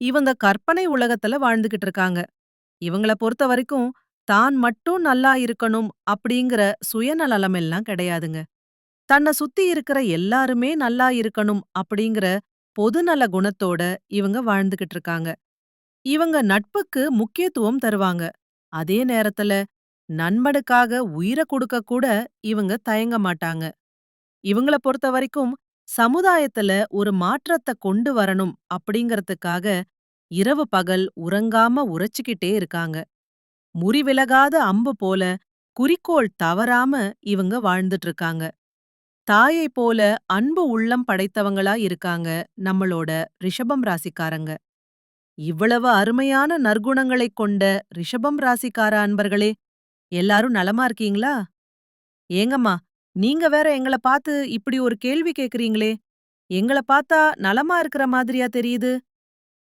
இவங்க கற்பனை உலகத்துல வாழ்ந்துகிட்டு இருக்காங்க இவங்கள பொறுத்த வரைக்கும் தான் மட்டும் நல்லா இருக்கணும் அப்படிங்கிற சுயநலம் எல்லாம் கிடையாதுங்க. தன்னை சுத்தி இருக்கிற எல்லாருமே நல்லா இருக்கணும் அப்படிங்கிற பொதுநல குணத்தோட இவங்க வாழ்ந்துகிட்டு இருக்காங்க இவங்க நட்புக்கு முக்கியத்துவம் தருவாங்க. அதே நேரத்துல நண்பனுக்காக உயிரை கொடுக்க கூட இவங்க தயங்க மாட்டாங்க. இவங்கள பொறுத்த வரைக்கும் சமுதாயத்துல ஒரு மாற்றத்தை கொண்டு வரணும் அப்படிங்கறதுக்காக இரவு பகல் உறங்காம உரைச்சுக்கிட்டே இருக்காங்க. முறிவிலகாத அம்பு போல குறிக்கோள் தவறாம இவங்க வாழ்ந்துட்டு இருக்காங்க தாயை போல அன்பு உள்ளம் படைத்தவங்களா இருக்காங்க நம்மளோட ரிஷபம் ராசிக்காரங்க. இவ்வளவு அருமையான நற்குணங்களைக் கொண்ட ரிஷபம் ராசிக்கார அன்பர்களே எல்லாரும் நலமா இருக்கீங்களா? ஏங்கம்மா நீங்க வேற எங்கள பார்த்து இப்படி ஒரு கேள்வி கேக்குறீங்களே. எங்கள பார்த்தா நலமா இருக்கிற மாதிரியா தெரியுது?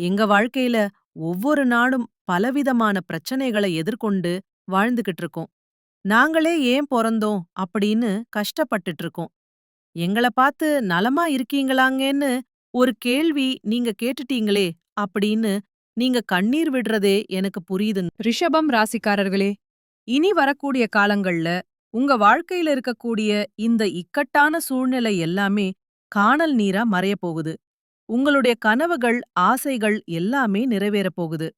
எங்க வாழ்க்கையில ஒவ்வொரு நாளும் பலவிதமான பிரச்சனைகளை எதிர்கொண்டு வாழ்ந்துகிட்டு இருக்கோம். நாங்களே ஏன் பிறந்தோம் அப்படின்னு கஷ்டப்பட்டுட்டு இருக்கோம். எங்கள பார்த்து நலமா இருக்கீங்களாங்கன்னு ஒரு கேள்வி நீங்க கேட்டுட்டீங்களே அப்படின்னு நீங்க கண்ணீர் விடுறதே எனக்கு புரியுது ரிஷபம் ராசிக்காரர்களே இனி வரக்கூடிய காலங்கள்ல உங்க வாழ்க்கையில இருக்கக்கூடிய இந்த இக்கட்டான சூழ்நிலை எல்லாமே காணல் நீரா மறையப் போகுது. உங்களுடைய கனவுகள் ஆசைகள் எல்லாமே நிறைவேறப் போகுது.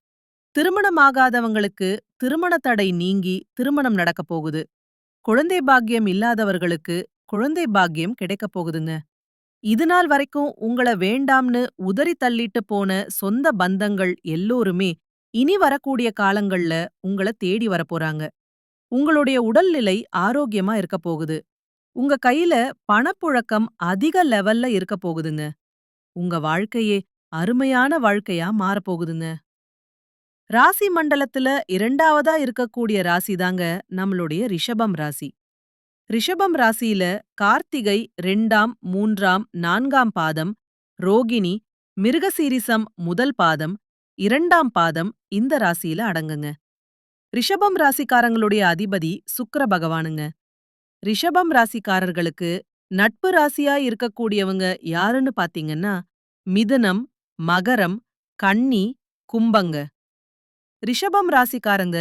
திருமணமாகாதவங்களுக்கு திருமண தடை நீங்கி திருமணம் நடக்கப் போகுது. குழந்தை பாக்கியம் இல்லாதவர்களுக்கு குழந்தை பாக்கியம் கிடைக்கப் போகுதுங்க. இதுநாள் வரைக்கும் உங்கள வேண்டாம்னு உதறி தள்ளிட்டு போன சொந்த பந்தங்கள் எல்லோருமே இனி வரக்கூடிய காலங்கள்ல உங்கள தேடி வரப்போறாங்க உங்களுடைய உடல்நிலை ஆரோக்கியமா இருக்க போகுது. உங்க கையில பணப்புழக்கம் அதிக லெவல்ல இருக்க போகுதுங்க. உங்க வாழ்க்கையே அருமையான வாழ்க்கையா மாறப்போகுதுங்க. ராசி மண்டலத்துல இரண்டாவதா இருக்கக்கூடிய ராசி தாங்க நம்மளுடைய ரிஷபம் ராசி. ரிஷபம் ராசியில கார்த்திகை ரெண்டாம் மூன்றாம் நான்காம் பாதம் ரோகிணி மிருகசீரிசம் முதல் பாதம் இரண்டாம் பாதம் இந்த ராசியில அடங்குங்க. ரிஷபம் ராசிக்காரங்களுடைய அதிபதி சுக்கர பகவானுங்க. ரிஷபம் ராசிக்காரர்களுக்கு நட்பு ராசியா இருக்கக்கூடியவங்க யாருன்னு பாத்தீங்கன்னா மிதுனம் மகரம் கன்னி கும்பங்க. ரிஷபம் ராசிக்காரங்க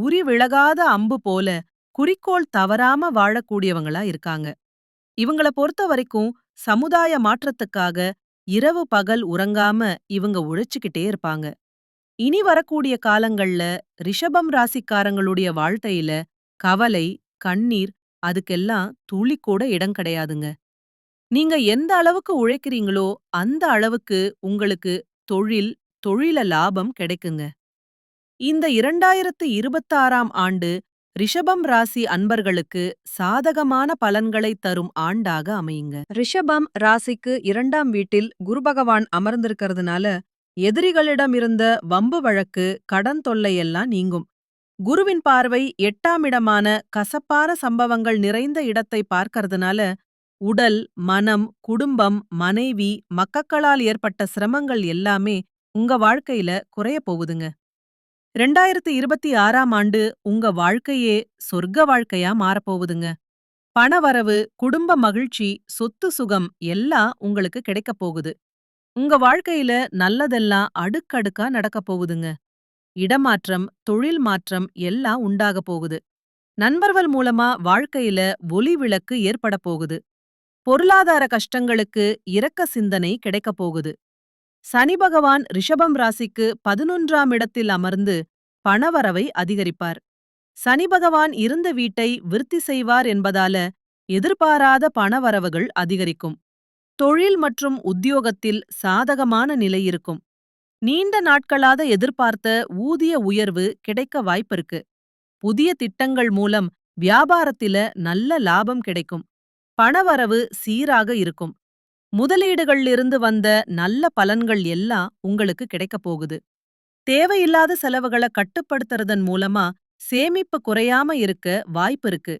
உரி விலகாத அம்பு போல குறிக்கோள் தவறாம வாழக்கூடியவங்களா இருக்காங்க. இவங்கள பொறுத்த வரைக்கும் சமுதாய மாற்றத்துக்காக இரவு பகல் உறங்காம இவங்க உழைச்சுக்கிட்டே இருப்பாங்க. இனி வரக்கூடிய காலங்கள்ல ரிஷபம் ராசிக்காரங்களுடைய வாழ்க்கையில கவலை கண்ணீர் அதுக்கெல்லாம் துளி கூட இடம் கிடையாதுங்க. நீங்க எந்த அளவுக்கு உழைக்கிறீங்களோ அந்த அளவுக்கு உங்களுக்கு தொழில் தொழில லாபம் கிடைக்குங்க. இந்த இரண்டாயிரத்து இருபத்தாறாம் ஆண்டு ரிஷபம் ராசி அன்பர்களுக்கு சாதகமான பலன்களை தரும் ஆண்டாக அமையுங்க. ரிஷபம் ராசிக்கு இரண்டாம் வீட்டில் குரு பகவான் அமர்ந்திருக்கிறதுனால எதிரிகளிடம் இருந்த வம்பு வழக்கு கடன் தொல்லையெல்லாம் நீங்கும். குருவின் பார்வை எட்டாம் இடமான கசப்பான சம்பவங்கள் நிறைந்த இடத்தை பார்க்கறதுனால உடல் மனம் குடும்பம் மனைவி மக்களால் ஏற்பட்ட சிரமங்கள் எல்லாமே உங்க வாழ்க்கையில குறைய போகுதுங்க. ரெண்டாயிரத்து இருபத்தி ஆறாம் ஆண்டு உங்க வாழ்க்கையே சொர்க்க வாழ்க்கையா மாறப்போகுதுங்க. பணவரவு குடும்ப மகிழ்ச்சி சொத்து சுகம் எல்லாம் உங்களுக்கு கிடைக்கப் போகுது. உங்க வாழ்க்கையில நல்லதெல்லாம் அடுக்கடுக்கா நடக்கப் போகுதுங்க. இடமாற்றம் தொழில் மாற்றம் எல்லாம் உண்டாக போகுது. நண்பர்கள் மூலமா வாழ்க்கையில ஒளி விளக்கு ஏற்பட போகுது. பொருளாதார கஷ்டங்களுக்கு இரக்க சிந்தனை கிடைக்கப் போகுது. சனி பகவான் ரிஷபம் ராசிக்கு பதினொன்றாம் இடத்தில் அமர்ந்து பணவரவை அதிகரிப்பார். சனி பகவான் இருந்த வீட்டை விருத்தி செய்வார் என்பதால எதிர்பாராத பணவரவுகள் அதிகரிக்கும். தொழில் மற்றும் உத்தியோகத்தில் சாதகமான நிலை இருக்கும். நீண்ட நாட்களாக எதிர்பார்த்த ஊதிய உயர்வு கிடைக்க வாய்ப்பிருக்கு. புதிய திட்டங்கள் மூலம் வியாபாரத்தில நல்ல லாபம் கிடைக்கும். பணவரவு சீராக இருக்கும். முதலீடுகளிலிருந்து வந்த நல்ல பலன்கள் எல்லாம் உங்களுக்கு கிடைக்கப் போகுது. தேவையில்லாத செலவுகள கட்டுப்படுத்துறதன் மூலமா சேமிப்பு குறையாம இருக்க வாய்ப்பு இருக்கு.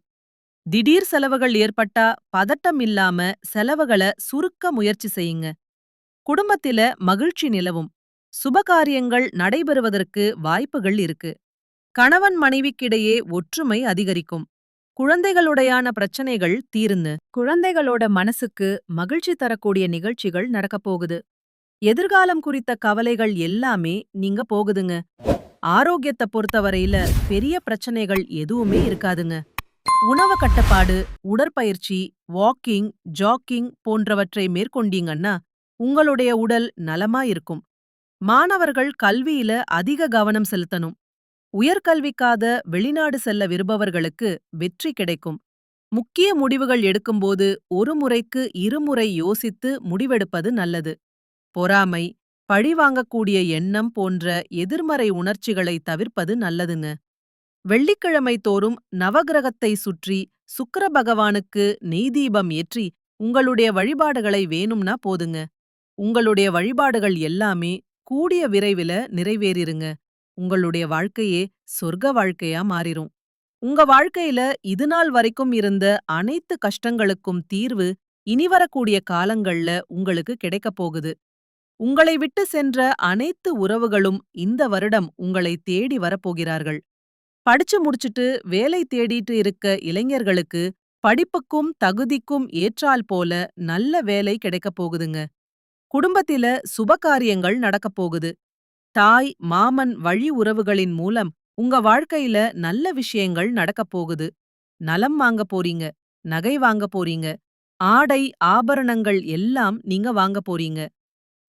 திடீர் செலவுகள் ஏற்பட்டா பதட்டம் இல்லாம செலவுகள சுருக்க முயற்சி செய்யுங்க. குடும்பத்தில மகிழ்ச்சி நிலவும். சுபகாரியங்கள் நடைபெறுவதற்கு வாய்ப்புகள் இருக்கு. கணவன் மனைவிக்கிடையே ஒற்றுமை அதிகரிக்கும். குழந்தைகளுடையான பிரச்சனைகள் தீர்ந்து குழந்தைகளோட மனசுக்கு மகிழ்ச்சி தரக்கூடிய நிகழ்ச்சிகள் நடக்கப் போகுது. எதிர்காலம் குறித்த கவலைகள் எல்லாமே நீங்க போகுதுங்க. ஆரோக்கியத்தை பொறுத்தவரையில பெரிய பிரச்சனைகள் எதுவுமே இருக்காதுங்க. உணவு கட்டுப்பாடு உடற்பயிற்சி வாக்கிங் ஜாக்கிங் போன்றவற்றை மேற்கொண்டீங்கன்னா உங்களுடைய உடல் நலமா இருக்கும். மாணவர்கள் கல்வியில அதிக கவனம் செலுத்தணும். உயர்கல்விக்காக வெளிநாடு செல்ல விரும்பவர்களுக்கு வெற்றி கிடைக்கும். முக்கிய முடிவுகள் எடுக்கும்போது ஒரு முறைக்கு இருமுறை யோசித்து முடிவெடுப்பது நல்லது. பொறாமை பழிவாங்கக்கூடிய எண்ணம் போன்ற எதிர்மறை உணர்ச்சிகளை தவிர்ப்பது நல்லதுங்க. வெள்ளிக்கிழமை தோறும் நவகிரகத்தை சுற்றி சுக்கர பகவானுக்கு நெய்தீபம் ஏற்றி உங்களுடைய வழிபாடுகளை வேணும்னா போதுங்க. உங்களுடைய வழிபாடுகள் எல்லாமே கூடிய விரைவில நிறைவேறிருங்க. உங்களுடைய வாழ்க்கையே சொர்க்க வாழ்க்கையா மாறிரும். உங்க வாழ்க்கையில இதுநாள் வரைக்கும் இருந்த அனைத்து கஷ்டங்களுக்கும் தீர்வு இனி வரக்கூடிய காலங்கள்ல உங்களுக்கு கிடைக்கப் போகுது. உங்களை விட்டு சென்ற அனைத்து உறவுகளும் இந்த வருடம் உங்களை தேடி வரப்போகிறார்கள். படிச்சு முடிச்சிட்டு வேலை தேடிட்டு இருக்க இளைஞர்களுக்கு படிப்புக்கும் தகுதிக்கும் ஏற்றால் போல நல்ல வேலை கிடைக்கப் போகுதுங்க. குடும்பத்தில சுபகாரியங்கள் நடக்கப் போகுது. தாய் மாமன் வழி உறவுகளின் மூலம் உங்க வாழ்க்கையில நல்ல விஷயங்கள் நடக்கப் போகுது. நலம் வாங்க போறீங்க நகை வாங்க போறீங்க ஆடை ஆபரணங்கள் எல்லாம் நீங்க வாங்க போறீங்க.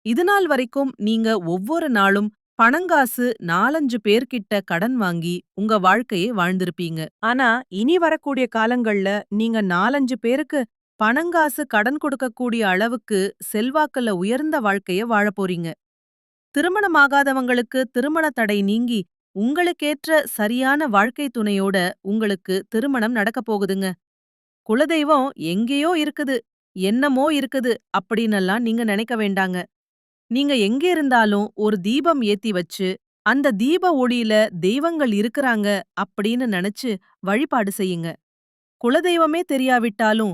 இதுநாள் வரைக்கும் நீங்க ஒவ்வொரு நாளும் பணங்காசு நாலஞ்சு பேர்கிட்ட கடன் வாங்கி உங்க வாழ்க்கையை வாழ்ந்திருப்பீங்க. ஆனா இனி வரக்கூடிய காலங்கள்ல நீங்க நாலஞ்சு பேருக்கு பணங்காசு கடன் கொடுக்கக்கூடிய அளவுக்கு செல்வாக்குல உயர்ந்த வாழ்க்கைய வாழப்போறீங்க திருமணமாகாதவங்களுக்கு திருமண தடை நீங்கி உங்களுக்கேற்ற சரியான வாழ்க்கை துணையோட உங்களுக்கு திருமணம் நடக்கப் போகுதுங்க. குலதெய்வம் எங்கேயோ இருக்குது என்னமோ இருக்குது அப்படின்னெல்லாம் நீங்க நினைக்க வேண்டாங்க. நீங்க எங்க இருந்தாலும் ஒரு தீபம் ஏத்தி வச்சு அந்த தீப ஒளியில தெய்வங்கள் இருக்கிறாங்க அப்படின்னு நினைச்சு வழிபாடு செய்யுங்க. குலதெய்வமே தெரியாவிட்டாலும்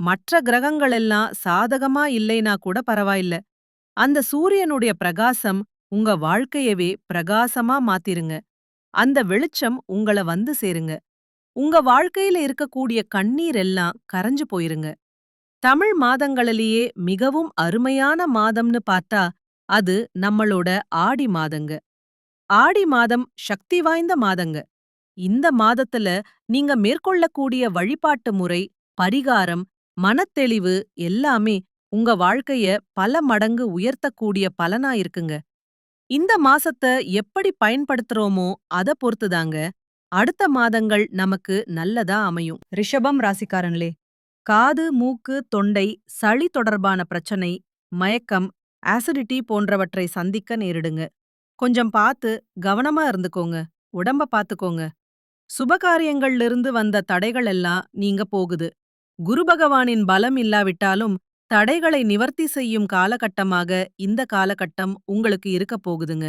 மற்ற கிரகங்களெல்லாம் சாதகமா இல்லைனா கூட பரவாயில்ல. அந்த சூரியனுடைய பிரகாசம் உங்க வாழ்க்கையவே பிரகாசமா மாத்திருங்க. அந்த வெளிச்சம் உங்கள வந்து சேருங்க. உங்க வாழ்க்கையில இருக்கக்கூடிய கண்ணீர் எல்லாம் கரைஞ்சு போயிருங்க. தமிழ் மாதங்களிலேயே மிகவும் அருமையான மாதம்னு பார்த்தா அது நம்மளோட ஆடி மாதங்க. ஆடி மாதம் சக்தி வாய்ந்த மாதங்க. இந்த மாதத்துல நீங்க மேற்கொள்ளக்கூடிய வழிபாட்டு முறை பரிகாரம் மனத்தெளிவு எல்லாமே உங்க வாழ்க்கைய பல மடங்கு உயர்த்தக்கூடிய பலனா இருக்குங்க. இந்த மாசத்த எப்படி பயன்படுத்துறோமோ அத பொறுத்துதாங்க. அடுத்த மாதங்கள் நமக்கு நல்லதா அமையும். ரிஷபம் ராசிக்காரன்லே காது மூக்கு தொண்டை சளி தொடர்பான பிரச்சனை மயக்கம் ஆசிடிட்டி போன்றவற்றை சந்திக்க நேரிடுங்க. கொஞ்சம் பார்த்து கவனமா இருந்துக்கோங்க. உடம்ப பாத்துக்கோங்க சுபகாரியங்கள்லிருந்து வந்த தடைகள் எல்லாம் நீங்க போகுது. குரு பகவானின் பலம் இல்லாவிட்டாலும் தடைகளை நிவர்த்தி செய்யும் காலகட்டமாக இந்த காலகட்டம் உங்களுக்கு இருக்கப் போகுதுங்க.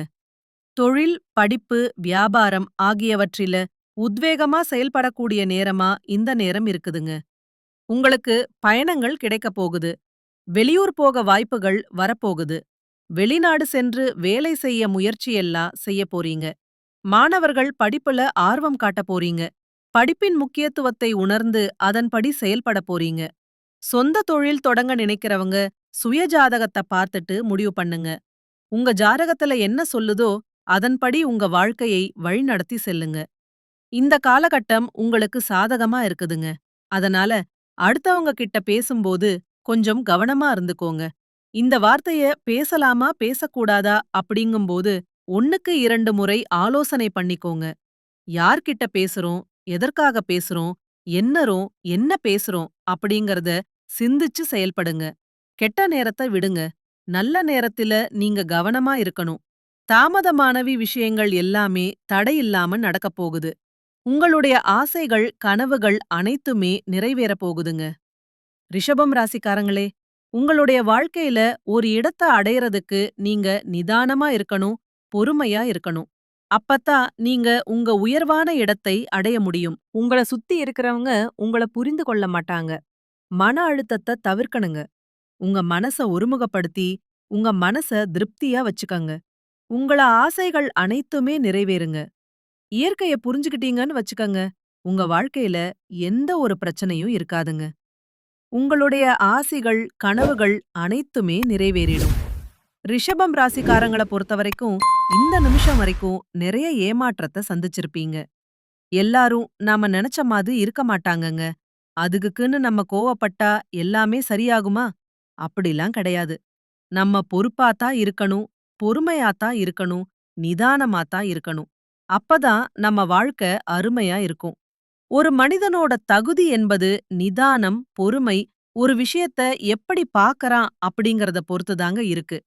தொழில் படிப்பு வியாபாரம் ஆகியவற்றில உத்வேகமா செயல்படக்கூடிய நேரமா இந்த நேரம் இருக்குதுங்க. உங்களுக்கு பயணங்கள் கிடைக்கப் போகுது. வெளியூர் போக வாய்ப்புகள் வரப்போகுது. வெளிநாடு சென்று வேலை செய்ய முயற்சியெல்லாம் செய்ய போறீங்க. மாணவர்கள் படிப்புல ஆர்வம் காட்ட போறீங்க. படிப்பின் முக்கியத்துவத்தை உணர்ந்து அதன்படி செயல்பட போறீங்க. சொந்த தொழில் தொடங்க நினைக்கிறவங்க சுய ஜாதகத்தை பார்த்துட்டு முடிவு பண்ணுங்க. உங்க ஜாதகத்துல என்ன சொல்லுதோ அதன்படி உங்க வாழ்க்கையை வழிநடத்தி செல்லுங்க. இந்த காலகட்டம் உங்களுக்கு சாதகமா இருக்குதுங்க. அதனால அடுத்தவங்க கிட்ட பேசும்போது கொஞ்சம் கவனமா இருந்துக்கோங்க. இந்த வார்த்தைய பேசலாமா பேசக்கூடாதா அப்படிங்கும்போது ஒன்னுக்கு இரண்டு முறை ஆலோசனை பண்ணிக்கோங்க. யார்கிட்ட பேசுறோம் எதற்காக பேசுறோம்? என்னறோம்? என்ன பேசுறோம்? அப்படிங்கறத சிந்திச்சு செயல்படுங்க. கெட்ட நேரத்தை விடுங்க. நல்ல நேரத்தில நீங்க கவனமா இருக்கணும். தாமதமானவி விஷயங்கள் எல்லாமே தடையில்லாம நடக்கப் போகுது. உங்களுடைய ஆசைகள் கனவுகள் அனைத்துமே நிறைவேறப் போகுதுங்க. ரிஷபம் ராசிக்காரங்களே உங்களுடைய வாழ்க்கையில ஒரு இடத்த அடையறதுக்கு நீங்க நிதானமா இருக்கணும் பொறுமையா இருக்கணும். அப்பத்தான் நீங்க உங்க உயர்வான இடத்தை அடைய முடியும். உங்கள சுத்தி இருக்கிறவங்க உங்கள புரிந்து கொள்ள மாட்டாங்க. மன அழுத்தத்தை தவிர்க்கணுங்க. உங்க மனச ஒருமுகப்படுத்தி உங்க மனச திருப்தியா வச்சுக்கங்க. உங்கள ஆசைகள் அனைத்துமே நிறைவேறுங்க. இயற்கைய புரிஞ்சுக்கிட்டீங்கன்னு வச்சுக்கங்க. உங்க வாழ்க்கையில எந்த ஒரு பிரச்சனையும் இருக்காதுங்க. உங்களுடைய ஆசைகள் கனவுகள் அனைத்துமே நிறைவேறிடும். ரிஷபம் ராசிக்காரங்கள பொறுத்தவரைக்கும் இந்த நிமிஷம் வரைக்கும் நிறைய ஏமாற்றத்தை சந்திச்சிருப்பீங்க. எல்லாரும் நாம நினைச்ச மாதிரி இருக்க மாட்டாங்கங்க. அதுக்குன்னு நம்ம கோவப்பட்டா எல்லாமே சரியாகுமா? அப்படிலாம் கிடையாது. நம்ம பொறுப்பாத்தான் இருக்கணும் பொறுமையாத்தான் இருக்கணும் நிதானமாத்தான் இருக்கணும். அப்பதான் நம்ம வாழ்க்கை அருமையா இருக்கும். ஒரு மனிதனோட தகுதி என்பது நிதானம் பொறுமை ஒரு விஷயத்த எப்படி பாக்கறான் அப்படிங்கறத பொறுத்துதாங்க இருக்கு.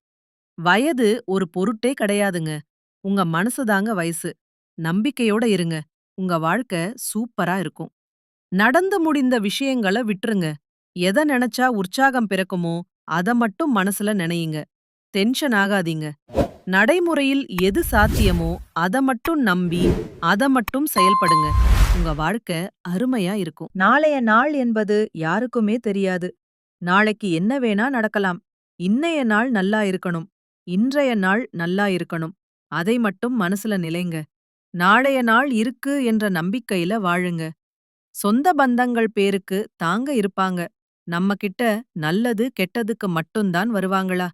வயது ஒரு பொருட்டே கிடையாதுங்க. உங்க மனசுதாங்க வயசு. நம்பிக்கையோட இருங்க. உங்க வாழ்க்கை சூப்பரா இருக்கும். நடந்து முடிந்த விஷயங்கள விட்டுருங்க. எதை நினைச்சா உற்சாகம் பிறக்குமோ அத மட்டும் மனசுல நினையுங்க. டென்ஷன் ஆகாதீங்க. நடைமுறையில் எது சாத்தியமோ அத மட்டும் நம்பி அத மட்டும் செயல்படுங்க. உங்க வாழ்க்கை அருமையா இருக்கும். நாளைய நாள் என்பது யாருக்குமே தெரியாது. நாளைக்கு என்ன வேணா நடக்கலாம். இன்னைய நாள் நல்லா இருக்கணும். இன்றைய நாள் நல்லா இருக்கணும். அதை மட்டும் மனசுல நிலைங்க. நாளைய நாள் இருக்கு என்ற நம்பிக்கையில வாழுங்க. சொந்த பந்தங்கள் பேருக்கு தாங்க இருப்பாங்க. நம்ம கிட்ட நல்லது கெட்டதுக்கு மட்டும்தான் வருவாங்களா?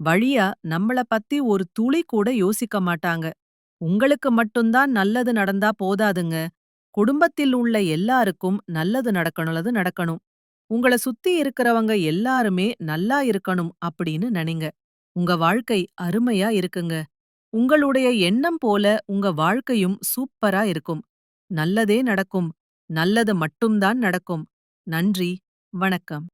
வழியா நம்மள பத்தி ஒரு துளி கூட யோசிக்க மாட்டாங்க. உங்களுக்கு மட்டும்தான் நல்லது நடந்தா போதாதுங்க. குடும்பத்தில் உள்ள எல்லாருக்கும் நல்லது நடக்கணும்லது நடக்கணும். உங்கள சுத்தி இருக்கிறவங்க எல்லாருமே நல்லா இருக்கணும் அப்படின்னு நினைங்க. உங்க வாழ்க்கை அருமையா இருக்குங்க. உங்களுடைய எண்ணம் போல உங்க வாழ்க்கையும் சூப்பரா இருக்கும். நல்லதே நடக்கும். நல்லது மட்டும்தான் நடக்கும். நன்றி. வணக்கம்.